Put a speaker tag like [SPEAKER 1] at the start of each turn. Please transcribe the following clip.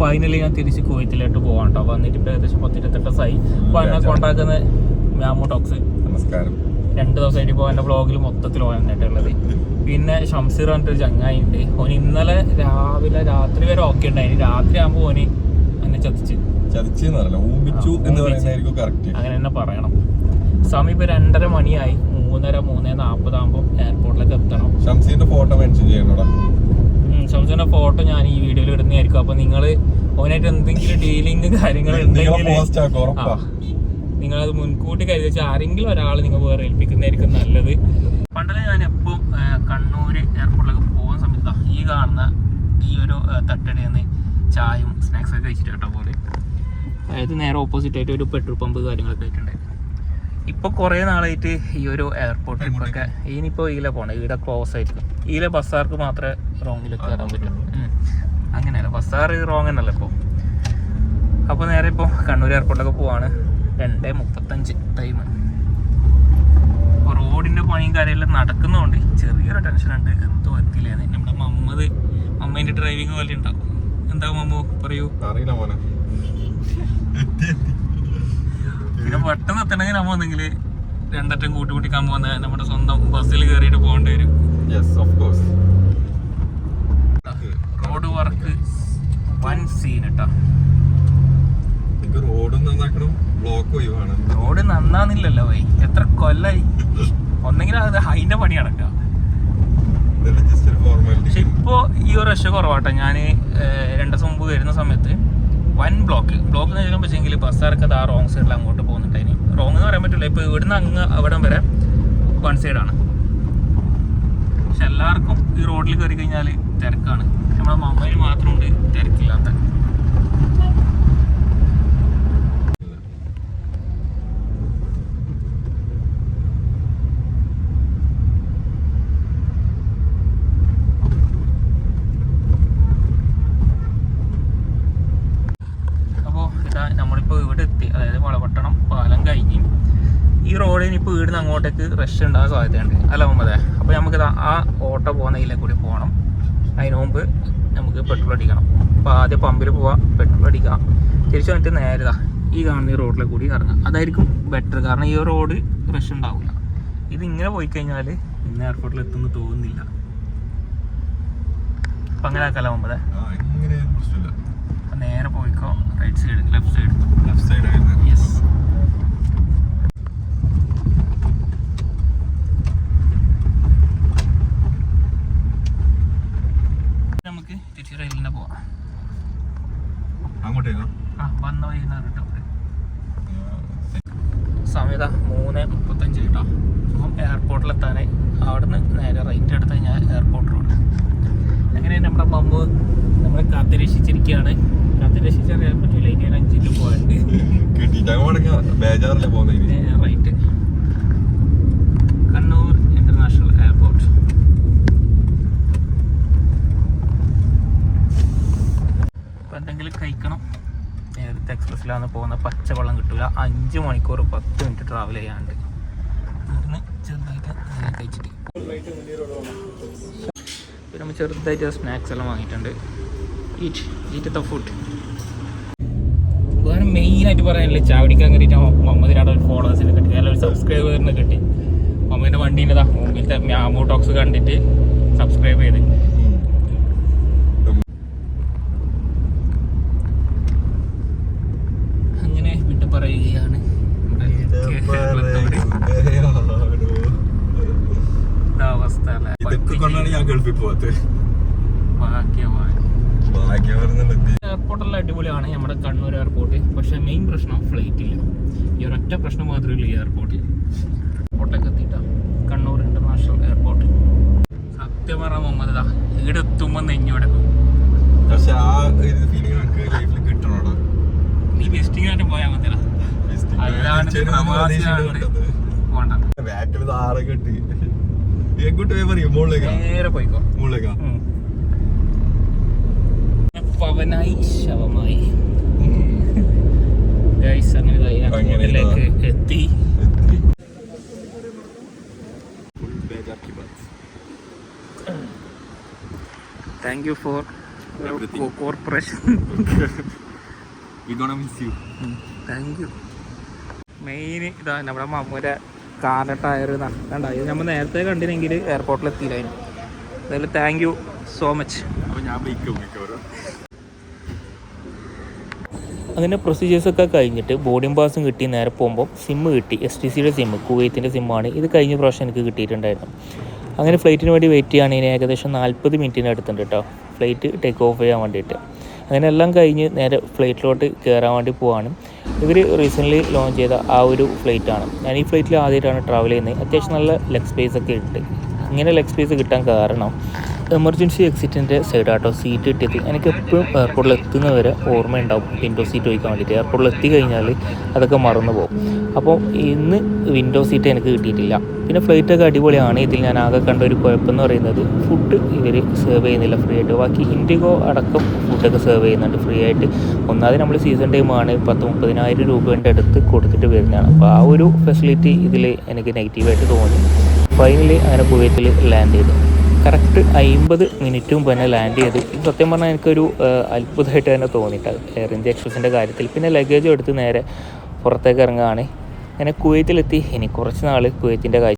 [SPEAKER 1] Finally ഞാൻ തിരിച്ച് കുവൈത്തിലോട്ട് പോവാം കേട്ടോ വന്നിട്ട് ഇപ്പൊ ഏകദേശം പത്തിരുപത്തെട്ട് ദിവസമായി. അപ്പൊ എന്നെ കോണ്ടാക്കുന്ന മാമോ ടോക്സ്.
[SPEAKER 2] നമസ്കാരം.
[SPEAKER 1] രണ്ട് ദിവസമായിട്ട് ഇപ്പോൾ എന്റെ വ്ളോഗിൽ മൊത്തത്തിൽ വന്നിട്ടുള്ളത് പിന്നെ ഷംസീർ പറഞ്ഞിട്ടൊരു ചങ്ങായി ഉണ്ട്. ഓന് ഇന്നലെ രാവിലെ രാത്രി വരെ ഓക്കെ ഉണ്ടായിരുന്നു. രാത്രി ആകുമ്പോൾ ഓന് എന്നെ ചതിച്ച്. അങ്ങനെ തന്നെ പറയണം. സമയം ഇപ്പൊ രണ്ടര മണിയായി. മൂന്നര മൂന്നേ നാൽപ്പതാകുമ്പോൾ എയർപോർട്ടിലേക്ക് എത്തണം.
[SPEAKER 2] ഷംസീറിന്റെ ഫോട്ടോ മെൻഷൻ ചെയ്യണോടാ?
[SPEAKER 1] ഷംസീറിന്റെ ഫോട്ടോ ഞാൻ ഈ വീഡിയോയിൽ ഇടുന്നതായിരിക്കും. അപ്പൊ നിങ്ങൾ ഓനായിട്ട് എന്തെങ്കിലും ഡീലിങ് കാര്യങ്ങൾ നിങ്ങൾ അത് മുൻകൂട്ടി കരുതി വെച്ചാൽ ആരെങ്കിലും ഒരാൾ നിങ്ങൾ വേറെ ഏൽപ്പിക്കുന്നതായിരിക്കും നല്ലത്. പണ്ടല്ലേ ഞാൻ എപ്പോഴും കണ്ണൂർ എയർപോർട്ടിലേക്ക് പോകുന്ന സമയത്ത് ഈ കാണുന്ന ഈ ഒരു തട്ടടി തട്ടടയിൽ നിന്ന് ചായയും സ്നാക്സ് ഒക്കെ കഴിച്ചിട്ട് കേട്ടോ പോലെ അതായത് നേരെ ഓപ്പോസിറ്റ് ആയിട്ട് ഒരു പെട്രോൾ പമ്പ് കാര്യങ്ങളൊക്കെ ആയിട്ടുണ്ട്. ഇപ്പോൾ കുറേ നാളായിട്ട് ഈ ഒരു എയർപോർട്ട് ട്രിപ്പൊക്കെ ഇനിയിപ്പോൾ ഈല പോകണം ഈടെ ക്ലോസ് ആയിരിക്കും. ഈലെ ബസ്സാർക്ക് മാത്രമേ റോങ്ങിൽ കയറാൻ പറ്റൂ. ഉം. അങ്ങനെയല്ല ബസ്സാർ റോങ് എന്നല്ല ഇപ്പോൾ അപ്പോൾ നേരെ ഇപ്പോൾ കണ്ണൂർ എയർപോർട്ടിലൊക്കെ പോവാണ്. രണ്ട് മുപ്പത്തഞ്ച് ടൈം അപ്പോൾ റോഡിന്റെ പണിയും കാര്യമെല്ലാം നടക്കുന്നതുകൊണ്ട് ചെറിയൊരു ടെൻഷൻ ഉണ്ട്. എന്തോ എത്തില്ലേ നമ്മുടെ മമ്മത് അമ്മേന്റെ ഡ്രൈവിംഗ് പോലെ ഉണ്ടാവും എന്താ മമ്മു? പറയൂ.
[SPEAKER 2] അറിയില്ല മോനെ.
[SPEAKER 1] പിന്നെ പെട്ടെന്ന് എത്തണമെങ്കിൽ നമ്മ ഒന്നെങ്കിൽ രണ്ടറ്റം കൂട്ടി കൂട്ടിക്കാൻ പോകുന്ന നമ്മുടെ സ്വന്തം ബസ്സിൽ കയറിയിട്ട് പോകേണ്ടി വരും. റോഡ് വർക്ക് വൺ സീൻ കേട്ടോ
[SPEAKER 2] റോഡും നന്നാക്കണം ബ്ലോക്ക് ഒഴിവാണ്.
[SPEAKER 1] റോഡ് നന്നാന്നില്ലല്ലോ വൈ. എത്ര കൊല്ലായി. ഒന്നെങ്കിൽ അത് അതിന്റെ പണി
[SPEAKER 2] നടക്കാം.
[SPEAKER 1] പക്ഷെ ഇപ്പോ ഈ ഒരു റഷ് കുറവാട്ടോ. ഞാൻ രണ്ടു ദിവസം മുമ്പ് വരുന്ന സമയത്ത് വൻ ബ്ലോക്ക് ബ്ലോക്ക് എന്ന് വെച്ചാൽ വെച്ചെങ്കിൽ ബസ്സാർക്ക് ആ റോങ് സൈഡിൽ അങ്ങോട്ട് പോകുന്നുണ്ട് ഇനി. റോങ് എന്ന് പറയാൻ പറ്റില്ല. ഇപ്പോൾ ഇവിടുന്ന് അങ്ങ് അവിടം വരെ വൺ സൈഡാണ് പക്ഷെ എല്ലാവർക്കും ഈ റോഡിൽ കയറി കഴിഞ്ഞാൽ തിരക്കാണ്. നമ്മുടെ മമ്മയിൽ മാത്രമുണ്ട് തിരക്കില്ലാത്ത അപ്പോൾ ഇതാ നമ്മളിപ്പോൾ ഇവിടെ എത്തി അതായത് വളപട്ടണം പാലം കഴിഞ്ഞ് ഈ റോഡിന് ഇപ്പോൾ ഇവിടുന്ന് അങ്ങോട്ടേക്ക് റഷ് ഉണ്ടാകാൻ സാധ്യതയുണ്ട്. അല്ല മുമ്പേ അപ്പോൾ നമുക്ക് ആ ഓട്ടോ പോകുന്ന ഇതിലെ കൂടി പോകണം. അതിന് മുമ്പ് നമുക്ക് പെട്രോൾ അടിക്കണം. അപ്പോൾ ആദ്യം പമ്പിൽ പോവാം പെട്രോൾ അടിക്കാം തിരിച്ചു വന്നിട്ട് നേരെ ഈ കാണുന്ന ഈ റോഡിലെ കൂടി ഇറങ്ങാം. അതായിരിക്കും ബെറ്റർ കാരണം ഈ റോഡ് റഷ് ഉണ്ടാവില്ല ഇത് ഇങ്ങനെ പോയി കഴിഞ്ഞാൽ ഇന്ന് എയർപോർട്ടിൽ എത്തുമെന്ന് തോന്നുന്നില്ല. അപ്പം അങ്ങനെ ആക്കല്ല മുമ്പേ നേരെ പോയിക്കോ. Right side left side
[SPEAKER 2] left side ആയിരുന്നു
[SPEAKER 1] യെസ് നമുക്ക് തിരിച്ച് റെയിലിനെ പോവാം
[SPEAKER 2] അങ്ങോട്ടേക്കാ?
[SPEAKER 1] ആ വന്ന വഴി സമയത മൂന്ന് മുപ്പത്തഞ്ച് കേട്ടോ. അപ്പം എയർപോർട്ടിലെത്താനായി അവിടുന്ന് നേരെ റൈറ്റ് എടുത്ത് കഴിഞ്ഞാൽ എയർപോർട്ട് റോഡ് അങ്ങനെ നമ്മുടെ പമ്പ് നമ്മൾ കാത്തിരക്ഷിച്ചിരിക്കുകയാണ്. കാത്തിരക്ഷിച്ചറിയാൻ പറ്റില്ല ഇനി
[SPEAKER 2] അഞ്ചിൽ പോകുന്നതിന്
[SPEAKER 1] റൈറ്റ് കണ്ണൂർ ഇന്റർനാഷണൽ എയർപോർട്ട് ഇപ്പം എന്തെങ്കിലും കഴിക്കണം എക്സ്പ്രസ്സിലാണ് പോകുന്ന പച്ചവെള്ളം കിട്ടില്ല അഞ്ച് മണിക്കൂർ പത്ത് മിനിറ്റ് ട്രാവൽ ചെയ്യാണ്ട് ചെറുതായിട്ട് പിന്നെ നമ്മൾ ചെറുതായിട്ട് സ്നാക്സ് എല്ലാം വാങ്ങിയിട്ടുണ്ട്. ഈറ്റ് ഈറ്റ് ദ ഫുഡ് വേറെ മെയിനായിട്ട് പറയാനില്ല ചാവടിക്കാൻ കയറിയിട്ട് മുഹമ്മദിനാട് ഒരു ഫോളോവേഴ്സിനെ കിട്ടി. അല്ല ഒരു സബ്സ്ക്രൈബറിനെ കിട്ടി. മുഹമ്മദിന്റെ വണ്ടീന്റെ മുമ്പിലത്തെ മ്യാമോ ടോക്സ് കണ്ടിട്ട് സബ്സ്ക്രൈബ് ചെയ്ത് അങ്ങനെ വിട്ട് പറയുകയാണ് നമ്മുടെ കേരളത്തോട് ഇതാ അവസ്ഥ അല്ലേ
[SPEAKER 2] ഇതൊക്കെ കൊണ്ടാണ് ഞാൻ ഗൾഫിൽ പോകാത്തത്
[SPEAKER 1] ഭാഗ്യമായി
[SPEAKER 2] ഭാഗ്യം വരുന്നുണ്ട്
[SPEAKER 1] എയർപോർട്ടെല്ലാം അടിപൊളിയാണ് നമ്മുടെ കണ്ണൂർ എയർപോർട്ട് പക്ഷെ മെയിൻ പ്രശ്നം ഫ്ലൈറ്റ് ഇല്ല. ഈ ഒരൊറ്റ പ്രശ്നം മാത്രമേ ഉള്ളൂ ഈ എയർപോർട്ടിൽ എയർപോർട്ടൊക്കെ എത്തിയിട്ട. കണ്ണൂർ ഇന്റർനാഷണൽ എയർപോർട്ട് സത്യം പറഞ്ഞ മുഹമ്മദ് ഇവിടെ എത്തുമ്പോൾ നെഞ്ഞോടക്കും
[SPEAKER 2] പക്ഷെ ആ ഫീലിംഗ് നമുക്ക് ലൈഫിൽ കിട്ടണോടാ.
[SPEAKER 1] നീ വിസിറ്റിംഗ് ആയിട്ട് പോയാൽ പോണ്ട
[SPEAKER 2] ബാക്കിൽ താറ കെട്ടി. എങ്ങോട്ട് പോയി പറയും? മുകളിലേക്കാ?
[SPEAKER 1] നേരെ പോയിക്കോ.
[SPEAKER 2] മുകളിലേക്കാ?
[SPEAKER 1] പവനായി ശവമായി. ഗൈസ് അങ്ങനെ ഇതാ ഈ
[SPEAKER 2] അങ്ങനെ ഇതാ.
[SPEAKER 1] എയർപോർട്ടിലേക്ക് എത്തി thank you for corporation. Thank you main ഇതാ നമ്മുടെ മമ്മൂരെ കാറിന്റെ ടയർ കണ്ട? ഇത് നമ്മൾ നേരത്തെ കണ്ടിനെങ്കിൽ എയർപോർട്ടിൽ എത്തിയില്ലായിരുന്നു. എന്തായാലും താങ്ക് യു സോ മച്ച്
[SPEAKER 2] അപ്പോൾ ഞാൻ ബൈക്ക് അങ്ങനെ
[SPEAKER 1] അതിന്റെ പ്രൊസീജിയേഴ്സൊക്കെ കഴിഞ്ഞിട്ട് ബോർഡിംഗ് പാസും കിട്ടി. നേരെ പോകുമ്പോൾ സിമ്മ് കിട്ടി. എസ് ടി സിയുടെ സിമ്മ് കുവൈത്തിന്റെ സിമ്മാണ് ഇത് കഴിഞ്ഞ പ്രാവശ്യം എനിക്ക് കിട്ടിയിട്ടുണ്ടായിരുന്നു. അങ്ങനെ ഫ്ലൈറ്റിന് വേണ്ടി വെയിറ്റ് ചെയ്യുകയാണെങ്കിൽ ഏകദേശം നാൽപ്പത് മിനിറ്റിന് അടുത്തുണ്ട് കേട്ടോ ഫ്ലൈറ്റ് ടേക്ക് ഓഫ് ചെയ്യാൻ വേണ്ടിയിട്ട്. അങ്ങനെ എല്ലാം കഴിഞ്ഞ് നേരെ ഫ്ലൈറ്റിലോട്ട് കയറാൻ വേണ്ടി പോവാണ്. ഇവർ റീസെന്റ്ലി ലോഞ്ച് ചെയ്ത ആ ഒരു ഫ്ലൈറ്റാണ് ഞാൻ ഈ ഫ്ലൈറ്റിൽ ആദ്യമായിട്ടാണ് ട്രാവൽ ചെയ്യുന്നത്. അത്യാവശ്യം നല്ല ലെഗ് സ്പേസ് ഒക്കെ ഉണ്ട് ഇങ്ങനെ ലെഗ് സ്പേസ് കിട്ടാൻ കാരണം എമർജൻസി എക്സിറ്റിന്റെ സൈഡാട്ടോ സീറ്റ് കിട്ടിയത് എനിക്ക് എപ്പോഴും എയർപോർട്ടിൽ എത്തുന്ന വരെ ഓർമ്മയുണ്ടാവും. വിൻഡോ സീറ്റ് ചോദിക്കാൻ വേണ്ടിയിട്ട്. എയർപോർട്ടിൽ എത്തി കഴിഞ്ഞാൽ അതൊക്കെ മറന്നു പോകും. അപ്പോൾ ഇന്ന് വിൻഡോ സീറ്റ് എനിക്ക് കിട്ടിയിട്ടില്ല. പിന്നെ ഫ്ലൈറ്റൊക്കെ അടിപൊളിയാണ്. ഇതിൽ ഞാൻ ആകെ കണ്ട ഒരു കുഴപ്പമെന്ന് പറയുന്നത് ഫുഡ് ഇവർ സെർവ് ചെയ്യുന്നില്ല ഫ്രീ ആയിട്ട്. ബാക്കി ഇൻഡിഗോ അടക്കം ഫുഡൊക്കെ സെർവ് ചെയ്യുന്നുണ്ട് ഫ്രീ ആയിട്ട്. ഒന്നാമത് നമ്മൾ സീസൺ ടൈമാണ് പത്ത് മുപ്പതിനായിരം രൂപേന്റെ അടുത്ത് കൊടുത്തിട്ട് വരുന്നതാണ്. അപ്പോൾ ആ ഒരു ഫെസിലിറ്റി ഇതിൽ എനിക്ക് നെഗറ്റീവായിട്ട് തോന്നി. ഫൈനലി അങ്ങനെ കുവൈത്തിൽ ലാൻഡ് ചെയ്തു. കറക്റ്റ് അമ്പത് മിനിറ്റ് മുമ്പ് തന്നെ ലാൻഡ് ചെയ്തു. ഇത് സത്യം പറഞ്ഞാൽ എനിക്കൊരു അത്ഭുതമായിട്ട് തന്നെ തോന്നിയിട്ട് എയർ ഇന്ത്യ എക്സ്പ്രസിന്റെ കാര്യത്തിൽ. പിന്നെ ലഗേജും എടുത്ത് നേരെ പുറത്തേക്ക് ഇറങ്ങുകയാണ്. അങ്ങനെ കുവൈത്തിലെത്തി ഇനി കുറച്ച് നാൾ കുവൈത്തിന്റെ കാഴ്ച